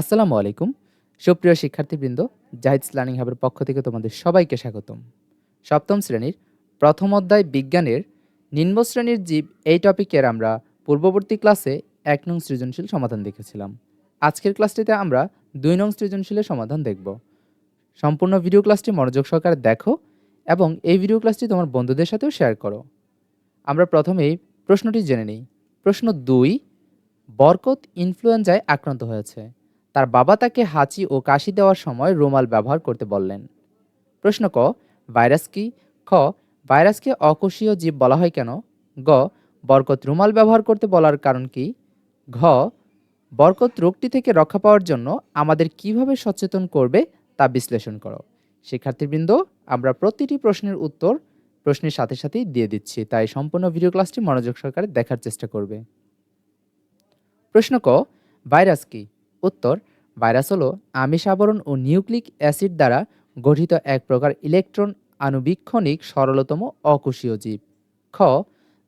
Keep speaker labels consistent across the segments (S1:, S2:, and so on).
S1: আসসালামু আলাইকুম। সুপ্রিয় শিক্ষার্থীবৃন্দ, জাহিদস লার্নিং হাবের পক্ষ থেকে তোমাদের সবাইকে স্বাগতম। সপ্তম শ্রেণির প্রথম অধ্যায় বিজ্ঞানের নিম্ন শ্রেণির জীব এই টপিকের আমরা পূর্ববর্তী ক্লাসে এক নং সৃজনশীল সমাধান দেখেছিলাম। আজকের ক্লাসটিতে আমরা দুই নং সৃজনশীলের সমাধান দেখব। সম্পূর্ণ ভিডিও ক্লাসটি মনোযোগ সহকারে দেখো এবং এই ভিডিও ক্লাসটি তোমার বন্ধুদের সাথেও শেয়ার করো। আমরা প্রথমেই প্রশ্নটি জেনে নিই। প্রশ্ন দুই, বরকত ইনফ্লুয়েঞ্জায় আক্রান্ত হয়েছে। তার বাবা তাকে হাঁচি ও কাশি দেওয়ার সময় রুমাল ব্যবহার করতে বললেন। প্রশ্ন ক, ভাইরাস কি? খ ভাইরাসকে অকোষীয় জীব বলা হয় কেন? গ, বরকত রুমাল ব্যবহার করতে বলার কারণ কি? ঘ, বরকত রোগটি থেকে রক্ষা পাওয়ার জন্য আমাদের কীভাবে সচেতন করবে তা বিশ্লেষণ করো। শিক্ষার্থীবৃন্দ, আমরা প্রতিটি প্রশ্নের উত্তর প্রশ্নের সাথে সাথেই দিয়ে দিচ্ছি, তাই সম্পূর্ণ ভিডিও ক্লাসটি মনোযোগ সহকারে দেখার চেষ্টা করবে। প্রশ্ন ক, ভাইরাস কি? উত্তর, ভাইরাস হলো আমিষ আবরণ ও নিউক্লিক অ্যাসিড দ্বারা গঠিত এক প্রকার ইলেকট্রন আণুবীক্ষণিক সরলতম অকোষীয় জীব। খ,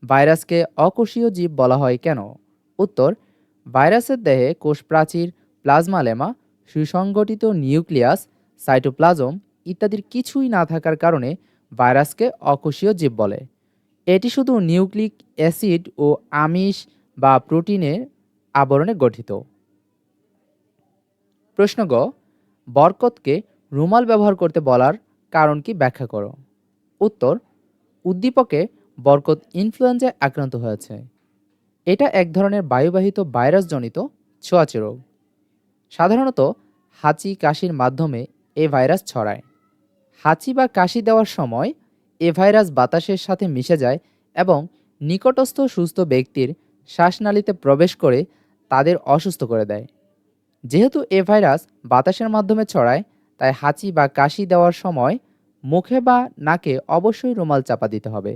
S1: ভাইরাসকে অকোষীয় জীব বলা হয় কেন? উত্তর, ভাইরাসের দেহে কোষ প্রাচীর প্লাজমালেমা সুসংগঠিত নিউক্লিয়াস, সাইটোপ্লাজম ইত্যাদির কিছুই না থাকার কারণে ভাইরাসকে অকোষীয় জীব বলে। এটি শুধু নিউক্লিক অ্যাসিড ও আমিষ বা প্রোটিনের আবরণে গঠিত। প্রশ্ন গ, বরকতকে রুমাল ব্যবহার করতে বলার কারণ কি ব্যাখ্যা করো। উত্তর, উদ্দীপকে বরকত ইনফ্লুয়েঞ্জায় আক্রান্ত হয়েছে। এটা এক ধরনের বায়ুবাহিত ভাইরাসজনিত ছোঁয়াচে রোগ। সাধারণত হাঁচি কাশির মাধ্যমে এ ভাইরাস ছড়ায়। হাঁচি বা কাশি দেওয়ার সময় এ ভাইরাস বাতাসের সাথে মিশে যায় এবং নিকটস্থ সুস্থ ব্যক্তির শ্বাসনালীতে প্রবেশ করে তাদের অসুস্থ করে দেয়। যেহেতু এ ভাইরাস বাতাসের মাধ্যমে ছড়ায়, তাই হাঁচি বা কাশি দেওয়ার সময় মুখে বা নাকে অবশ্যই রুমাল চাপা দিতে হবে।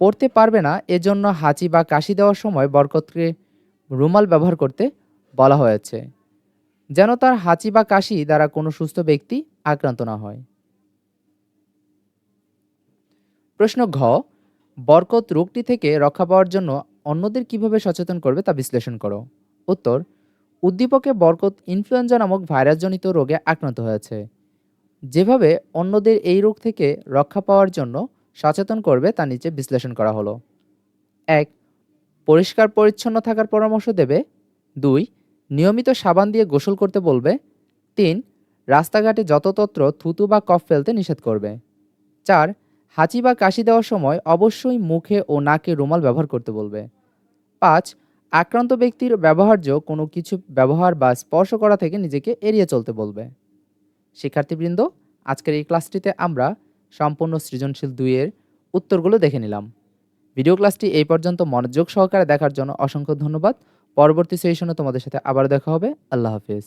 S1: পড়তে পারবে না, এজন্য হাঁচি বা কাশি দেওয়ার সময় বরকতকে রুমাল ব্যবহার করতে বলা হয়েছে, যেন তার হাঁচি বা কাশি দ্বারা কোনো সুস্থ ব্যক্তি আক্রান্ত না হয়। প্রশ্ন ঘ, বরকত রোগটি থেকে রক্ষা পাওয়ার জন্য অন্যদের কীভাবে সচেতন করবে তা বিশ্লেষণ করো। উত্তর উদ্দীপকে বরকত ইনফ্লুয়েঞ্জা নামক ভাইরাসজনিত রোগে আক্রান্ত হয়েছে। যেভাবে অন্যদের এই রোগ থেকে রক্ষা পাওয়ার জন্য সচেতন করবে, তা নিচে বিশ্লেষণ করা হলো। এক, পরিষ্কার পরিচ্ছন্ন থাকার পরামর্শ দেবে। দুই, নিয়মিত সাবান দিয়ে গোসল করতে বলবে। তিন, রাস্তাঘাটে যততত্র থুতু বা কফ ফেলতে নিষেধ করবে। চার, হাঁচি বা কাশি দেওয়ার সময় অবশ্যই মুখে ও নাকে রুমাল ব্যবহার করতে বলবে। পাঁচ আক্রান্ত ব্যক্তির ব্যবহার্য কোনো কিছু ব্যবহার বা স্পর্শ করা থেকে নিজেকে এড়িয়ে চলতে বলবে। শিক্ষার্থীবৃন্দ, আজকের এই ক্লাসটিতে আমরা সম্পূর্ণ সৃজনশীল দুইয়ের উত্তরগুলো দেখে নিলাম। ভিডিও ক্লাসটি এই পর্যন্ত মনোযোগ সহকারে দেখার জন্য অসংখ্য ধন্যবাদ। পরবর্তী সেশনে তোমাদের সাথে আবার দেখা হবে। আল্লাহ হাফিজ।